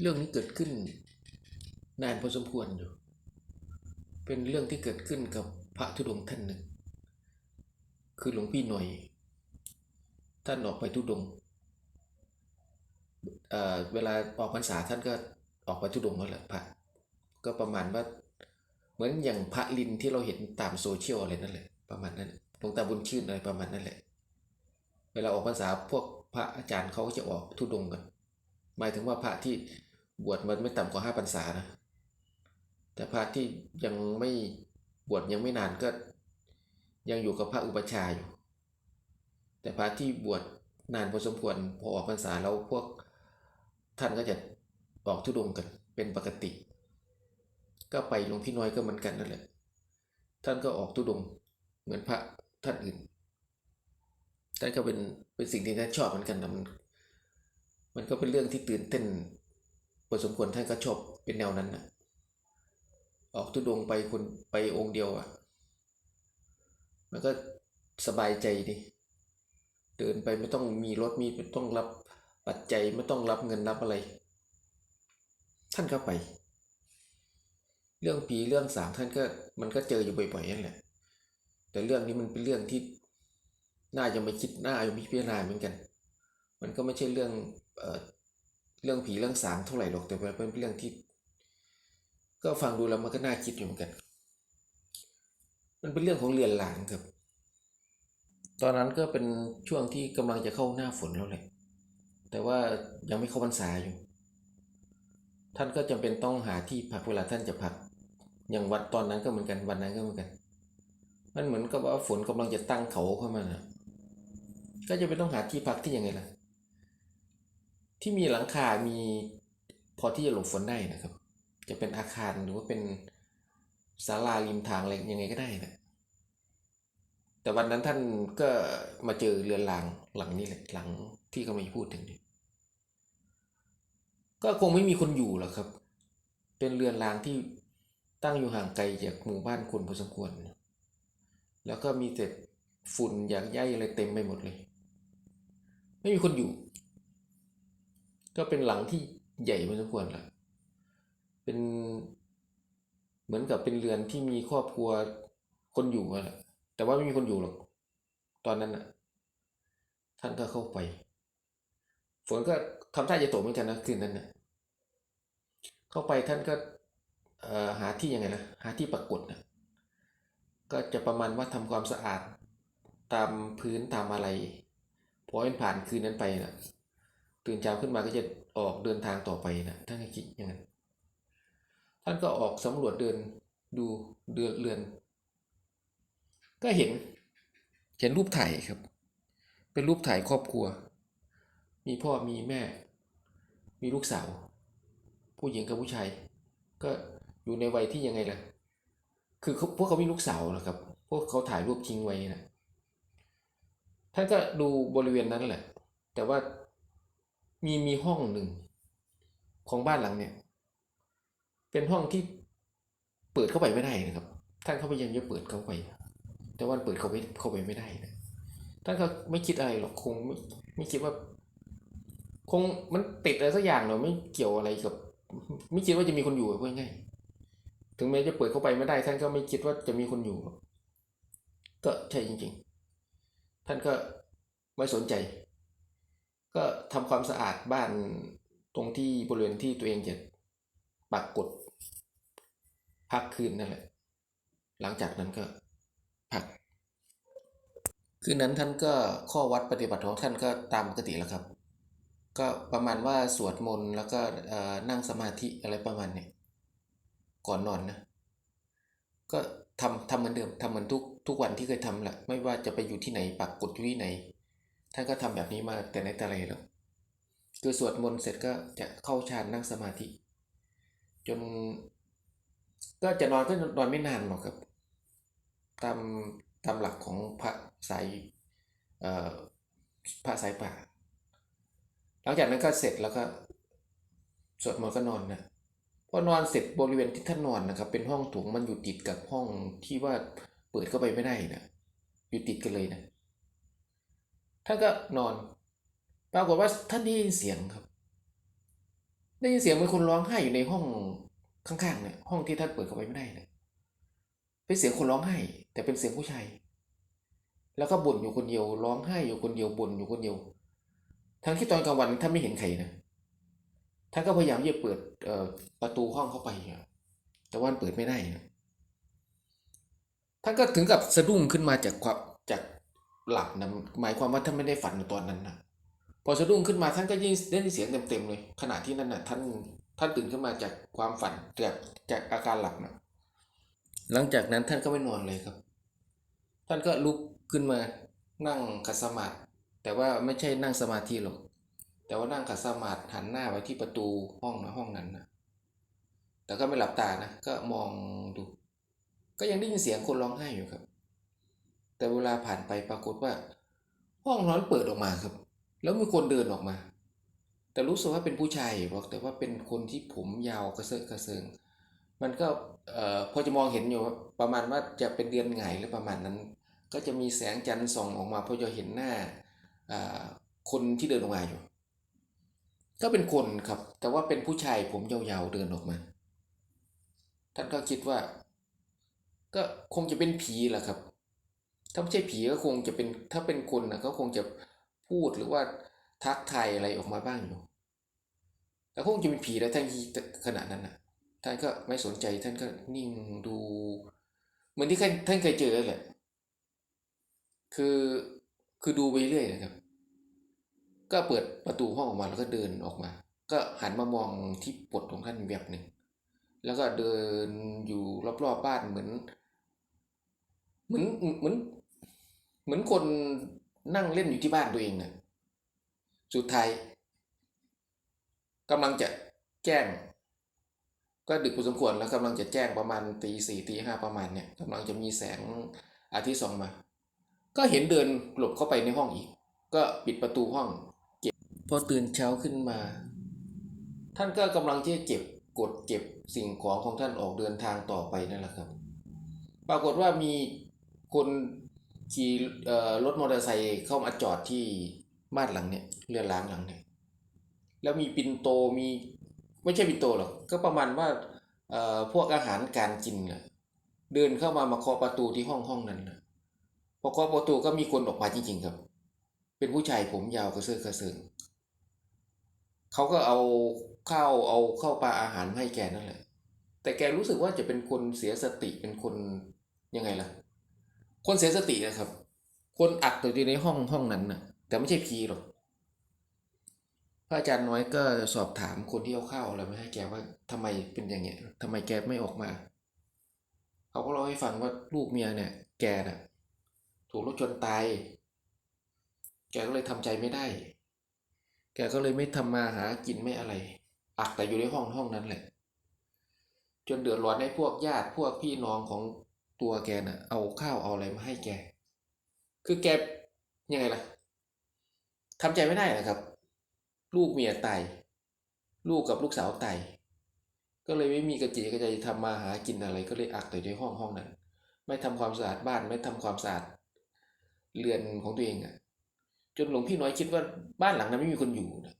เรื่องนี้เกิดขึ้นนานพอสมควรอยู่ เป็นเรื่องที่เกิดขึ้นกับพระธุดงค์ท่านหนึ่ง คือหลวงพี่หน่อย ท่านออกไปธุดงค์เเวลาออกพรรษาท่านก็ออกไปธุดงค์นั่นแหละพระ ก็ประมาณว่าเหมือนอย่างพระลินที่เราเห็นตามโซเชียลอะไรนั่นแหละประมาณนั้นหลวงตาบุญชื่นอะไรประมาณนั้นแหละ เวลาออกพรรษาพวกพระอาจารย์เขาก็จะออกธุดงค์กัน หมายถึงว่าพระที่บวชมันไม่ต่ำกว่าห้าพรรษานะ แต่พระที่ยังไม่บวชยังไม่นานก็ ยังอยู่กับพระอุปชาย์อยู่ แต่พระที่บวชนานพอสมควรพอออกพรรษาแล้วพวกท่านก็จะออกธุดงกันเป็นปกติ ก็ไปหลวงพี่น้อยก็เหมือนกันนั่นแหละ ท่านก็ออกธุดงเหมือนพระท่านอื่นท่านก็เป็นเป็นสิ่งที่ท่านชอบเหมือนกันนะมัน มันก็เป็นเรื่องที่ตื่นเต้นพอสมควรท่านก็ชอบเป็นแนวนั้นนะออกทุดงไปคนไปองค์เดียวอะ่ะ มันก็สบายใจดีเดินไปไม่ต้องมีรถมีไม่ต้องรับปัจจัยไม่ต้องรับเงินรับอะไร ท่านก็ไป เรื่องผีเรื่องสางท่านก็มันก็เจออยู่บ่อยๆนั่นแหละ แต่เรื่องนี้มันเป็นเรื่องที่น่าจะมาคิดน่าจะพิจารณาเหมือนกัน มันก็ไม่ใช่เรื่อง เเรื่องผีเรื่องสางเท่าไหร่หรอกแต่เป็นเรื่องที่ ก็ฟังดูแล้วมันก็น่าคิดอยู่เหมือนกัน มันเป็นเรื่องของเรือนหลางครับ ตอนนั้นก็เป็นช่วงที่กำลังจะเข้าหน้าฝนแล้วแหละแต่ว่ายังไม่เข้าพรรษาอยู่ ท่านก็จำเป็นต้องหาที่พักเวลาท่านจะพัก อย่างวัดตอนนั้นก็เหมือนกันวันนั้นก็เหมือนกัน มันเหมือนกับว่าฝนกำลังจะตั้งเขาเข้ามานะก็จะเป็นต้องหาที่พักที่ยังไงล่ะ ที่มีหลังคา มีพอที่จะหลบฝนได้นะครับ จะเป็นอาคารหรือว่าเป็นศาลาริมทางอะไรยังไงก็ได้นะแต่วันนั้นท่านก็มาเจอเรือนรางหลังนี้แหละหลังที่เขาไม่พูดถึงนี่ก็คงไม่มีคนอยู่หรอกครับ เป็นเรือนรางที่ตั้งอยู่ห่างไกลจากหมู่บ้านคนพอสมควร แล้วก็มีแต่ฝุ่นอยากใยอะไรเต็มไปหมดเลย ไม่มีคนอยู่ ก็เป็นหลังที่ใหญ่พอสมควรแหละเป็นเหมือนกับเป็นเรือนที่มีครอบครัวคนอยู่แหละแต่ว่าไม่มีคนอยู่หรอก ตอนนั้นน่ะ ท่านก็เข้าไป ฝนก็ทำท่าจะตกเหมือนกันนะคืนนั้นน่ะ เข้าไปท่านก็หาที่ยังไงนะหาที่ปรากฏนะก็จะประมาณว่าทำความสะอาด ตามพื้นตามอะไรพอเป็นผ่านคืนนั้นไปนะ ตื่นเช้าขึ้นมาก็จะออกเดินทางต่อไปนะท่านก็คิดอย่างนั้น ท่านก็ออกสำรวจเดินดูเดือนเรือน ก็เห็น เห็นรูปถ่ายครับ เป็นรูปถ่ายครอบครัว มีพ่อมีแม่ มีลูกสาว ผู้หญิงกับผู้ชาย ก็อยู่ในวัยที่ยังไงล่ะ คือพวกเขามีลูกสาวนะครับ พวกเขาถ่ายรูปทิ้งไว้นะท่านก็ดูบริเวณนั้นแหละ แต่ว่า มีมีห้องหนึ่ง ของบ้านหลังเนี่ย เป็นห้องที่เปิดเข้าไปไม่ได้นะครับ ท่านเขาพยายามจะเปิดเข้าไป แต่ว่าเปิดเข้าไปเข้าไปไม่ได้นะท่านก็ไม่คิดอะไรหรอกคงไม่ไม่คิดว่า คงมันติดอะไรสักอย่างเนาะไม่เกี่ยวอะไรกับ ไม่คิดว่าจะมีคนอยู่พูดง่ายถึงแม้จะเปิดเข้าไปไม่ได้ ท่านก็ไม่คิดว่าจะมีคนอยู่ ก็ใช่จริง ๆ ท่านก็ไม่สนใจ ก็ทำความสะอาดบ้านตรงที่บริเวณที่ตัวเองจะปักกดพักคืนนั่นแหละ หลังจากนั้นก็พัก คืนนั้นท่านก็ข้อวัดปฏิบัติของท่านก็ตามปกติแล้วครับ ก็ประมาณว่าสวดมนต์แล้วก็นั่งสมาธิอะไรประมาณเนี้ยก่อนนอนนะ ก็ทำทำเหมือนเดิมทำเหมือนทุกทุกวันที่เคยทำแหละ ไม่ว่าจะไปอยู่ที่ไหนปักกดอยู่ที่ไหน ท่านก็ทำแบบนี้มาแต่ในแต่ไรแล้วคือสวดมนต์เสร็จก็จะเข้าฌานนั่งสมาธิ จน ก็จะนอนก็นอนไม่นานหรอกครับ ตามตามหลักของพระสายพระสายป่า หลังจากนั้นก็เสร็จแล้วก็สวดมนต์ก็นอนนะพอนอนเสร็จบริเวณที่ท่านนอนนะครับ เป็นห้องถุงมันอยู่ติดกับห้องที่ว่าเปิดเข้าไปไม่ได้นะอยู่ติดกันเลยนะ ท่านก็นอน ปรากฏว่าท่านได้ยินเสียงครับ ได้ยินเสียงเหมือนคนร้องไห้อยู่ในห้องข้างๆเนี่ยห้องที่ท่านเปิดเข้าไปไม่ได้เนี่ยเป็นเสียงคนร้องไห้ แต่เป็นเสียงผู้ชายแล้วก็บ่นอยู่คนเดียวร้องไห้อยู่คนเดียวบ่นอยู่คนเดียว ทั้งที่ตอนกลางวันท่านไม่เห็นใครนะท่านก็พยายามที่จะเปิดประตูห้องเข้าไปแต่ว่านเปิดไม่ได้นะท่านก็ถึงกับสะดุ้งขึ้นมาจากความจาก หลับนะหมายความว่าท่านไม่ได้ฝันในตอนนั้นนะพอสะดุ้งขึ้นมาท่านก็ยิ่งได้ยินเสียงเต็มๆเลย ขณะที่นั่นน่ะท่านท่านตื่นขึ้นมาจากความฝันจากจากอาการหลับนะหลังจากนั้นท่านก็ไม่นอนเลยครับ ท่านก็ลุกขึ้นมานั่งขัดสมาธิแต่ว่าไม่ใช่นั่งสมาธิหรอก แต่ว่านั่งขัดสมาธิหันหน้าไปที่ประตูห้องนะห้องนั้นนะแต่ก็ไม่หลับตานะก็มองดู ก็ยังได้ยินเสียงคนร้องไห้อยู่ครับ แต่เวลาผ่านไปปรากฏว่า ห้องนอนเปิดออกมาครับ แล้วมีคนเดินออกมา แต่รู้สึกว่าเป็นผู้ชายหรอกแต่ว่าเป็นคนที่ผมยาวกระเซาะกระเซิงมันก็พอจะมองเห็นอยู่ประมาณว่าจะเป็นเดือนไงหรือประมาณนั้น ก็จะมีแสงจันทร์ส่องออกมาพอจะเห็นหน้าคนที่เดินออกมาอยู่ ก็เป็นคนครับ แต่ว่าเป็นผู้ชายผมยาวๆเดินออกมา ท่านก็คิดว่า ก็คงจะเป็นผีแหละครับ ถ้าไม่ใช่ผีก็คงจะเป็นถ้าเป็นคนนะก็คงจะพูดหรือว่าทักทายอะไรออกมาบ้างอยู่แต่คงจะเป็นผีแล้วท่านที่ขณะนั้นนะท่านก็ไม่สนใจท่านก็นิ่งดูเหมือนที่ท่านท่านเคยเจอแหละคือคือดูไปเรื่อยนะครับ ก็เปิดประตูห้องออกมาแล้วก็เดินออกมา ก็หันมามองที่ปลดของท่านแบบหนึ่ง แล้วก็เดินอยู่รอบๆบ้านเหมือน เหมือนเหมือน เหมือนคนนั่งเล่นอยู่ที่บ้านตัวเองนะสุดท้ายกำลังจะแจ้ง ก็ดึกพอสมควรแล้วกำลังจะแจ้งประมาณตีสี่ตีห้าประมาณเนี่ยกำลังจะมีแสงอาทิตย์ส่องมา ก็เห็นเดินหลบเข้าไปในห้องอีก ก็ปิดประตูห้องเก็บพอตื่นเช้าขึ้นมา ท่านก็กำลังที่จะเก็บกดเก็บสิ่งของของท่านออกเดินทางต่อไปนั่นแหละครับ ปรากฏว่ามีคน ขี่เอ่อรถมอเตอร์ไซค์เข้ามาจอดที่บ้านหลังเนี่ยเรือนร้างหลังเนี่ยแล้วมีปินโตมีไม่ใช่ปินโตหรอกก็ประมาณว่าเอ่อพวกอาหารการกินน่ะเดินเข้ามามาเคาะประตูที่ห้องห้องนั้นนะพอเคาะประตูก็มีคนออกมาจริงๆครับ เป็นผู้ชายผมยาวกระเซาะกระเซิงเขาก็เอาข้าวเอาข้าวปลาอาหารให้แกนั่นแหละ แต่แกรู้สึกว่าจะเป็นคนเสียสติเป็นคนยังไงล่ะ คนเสียสตินะครับ คนอัดตัวอยู่ในห้องห้องนั้นนะแต่ไม่ใช่ผีหรอกพระอาจารย์น้อยก็สอบถามคนที่เอาข้าวอะไรมาให้แกว่าทำไมเป็นอย่างเงี้ยทำไมแกไม่ออกมาเขาก็เล่าให้ฟังว่าลูกเมียเนี่ย แกน่ะ ถูกรถชนตายแกก็เลยทำใจไม่ได้ แกก็เลยไม่ทำมาหากินไม่อะไร อักแต่อยู่ในห้องห้องนั้นแหละ จนเดือดร้อนให้พวกญาติพวกพี่น้องของ ตัวแกน่ะ เอาข้าวเอาอะไรมาให้แก คือแกยังไงล่ะทำใจไม่ได้นะครับ ลูกเมียตายลูกกับลูกสาวตายก็เลยไม่มีกระจิกระใจทำมาหากินอะไร ก็เลยอักแต่ในห้องห้องนั้น ไม่ทำความสะอาดบ้านไม่ทำความสะอาดเรือนของตัวเองอะ จนหลวงพี่น้อยคิดว่าบ้านหลังนั้นไม่มีคนอยู่นะ